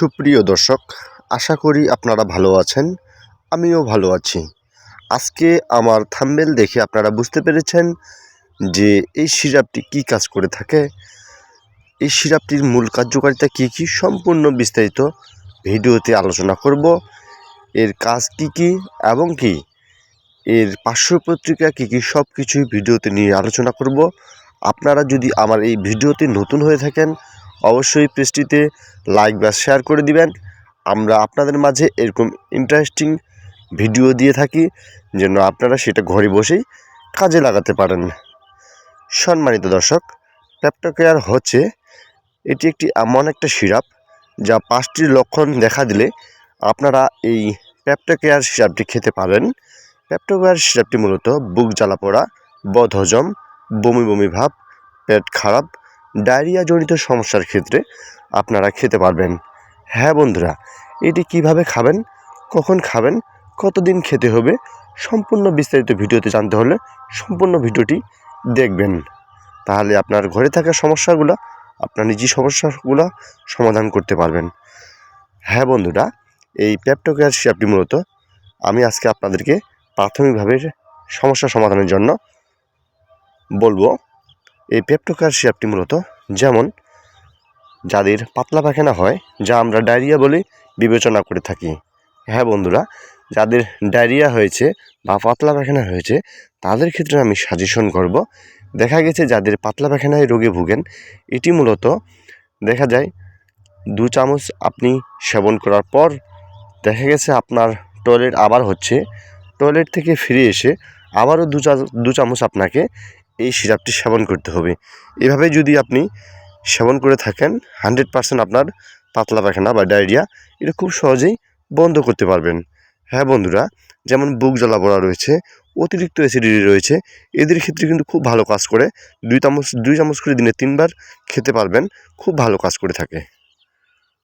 সুপ্রিয় দর্শক, আশা করি আপনারা ভালো আছেন, আমিও ভালো আছি। আজকে আমার থাম্বেল দেখে আপনারা বুঝতে পেরেছেন যে এই সিরাপটি কী কাজ করে থাকে, এই সিরাপটির মূল কার্যকারিতা কী কী, সম্পূর্ণ বিস্তারিত ভিডিওতে আলোচনা করব। এর কাজ কী কী এবং কি? এর পার্শ্ব পত্রিকা কী কী সব কিছুই ভিডিওতে নিয়ে আলোচনা করব। আপনারা যদি আমার এই ভিডিওতে নতুন হয়ে থাকেন অবশ্যই পেজটিতে লাইক বা শেয়ার করে দিবেন। আমরা আপনাদের মাঝে এরকম ইন্টারেস্টিং ভিডিও দিয়ে থাকি, যেন আপনারা সেটা ঘরে বসেই কাজে লাগাতে পারেন। সম্মানিত দর্শক প্যাপটোকেয়ার হচ্ছে এটি একটি এমন একটা সিরাপ, যা পাঁচটি লক্ষণ দেখা দিলে আপনারা এই প্যাপটোকেয়ার সিরাপটি খেতে পারেন প্যাপটোকেয়ার সিরাপটি মূলত বুক জ্বালা পোড়া, বদহজম, বমি বমি ভাব, পেট খারাপ ডায়রিয়াজনিত সমস্যার ক্ষেত্রে আপনারা খেতে পারবেন। হ্যাঁ বন্ধুরা, এটি কীভাবে খাবেন, কখন খাবেন, কতদিন খেতে হবে, সম্পূর্ণ বিস্তারিত ভিডিওতে জানতে হলে সম্পূর্ণ ভিডিওটি দেখবেন। তাহলে আপনার ঘরে থাকা সমস্যাগুলো, আপনার নিজে সমস্যাগুলো সমাধান করতে পারবেন। হ্যাঁ বন্ধুরা, এই প্যাপটোকেয়ার সিরাপটি মূলত আমি আজকে আপনাদেরকে প্রাথমিকভাবে সমস্যা সমাধানের জন্য বলব। এই পেপটোকার মূলত যেমন যাদের পাতলা পায়খানা হয়, যা আমরা ডায়রিয়া বলে বিবেচনা করে থাকি। হ্যাঁ বন্ধুরা, যাদের ডায়রিয়া হয়েছে বা পাতলা পায়খানা হয়েছে, তাদের ক্ষেত্রে আমি সাজেশন করব, দেখা গেছে যাদের পাতলা পায়খানায় রোগে ভুগেন, এটি মূলত দেখা যায় দু চামচ আপনি সেবন করার পর দেখা গেছে আপনার টয়লেট আবার হচ্ছে টয়লেট থেকে ফিরে এসে আবারও দু চা, দু চামচ আপনাকে এই সিরাপটি সেবন করতে হবে। এভাবে যদি আপনি সেবন করে থাকেন, হান্ড্রেড পারসেন্ট আপনার পাতলা পায়খানা বা ডায়রিয়া এটা খুব সহজেই বন্ধ করতে পারবেন। হ্যাঁ বন্ধুরা, যেমন বুক জ্বালা পড়া রয়েছে, অতিরিক্ত অ্যাসিডিটি রয়েছে, এদের ক্ষেত্রে কিন্তু খুব ভালো কাজ করে। দুই চামচ দুই চামচ করে দিনে তিনবার খেতে পারবেন, খুব ভালো কাজ করে থাকে।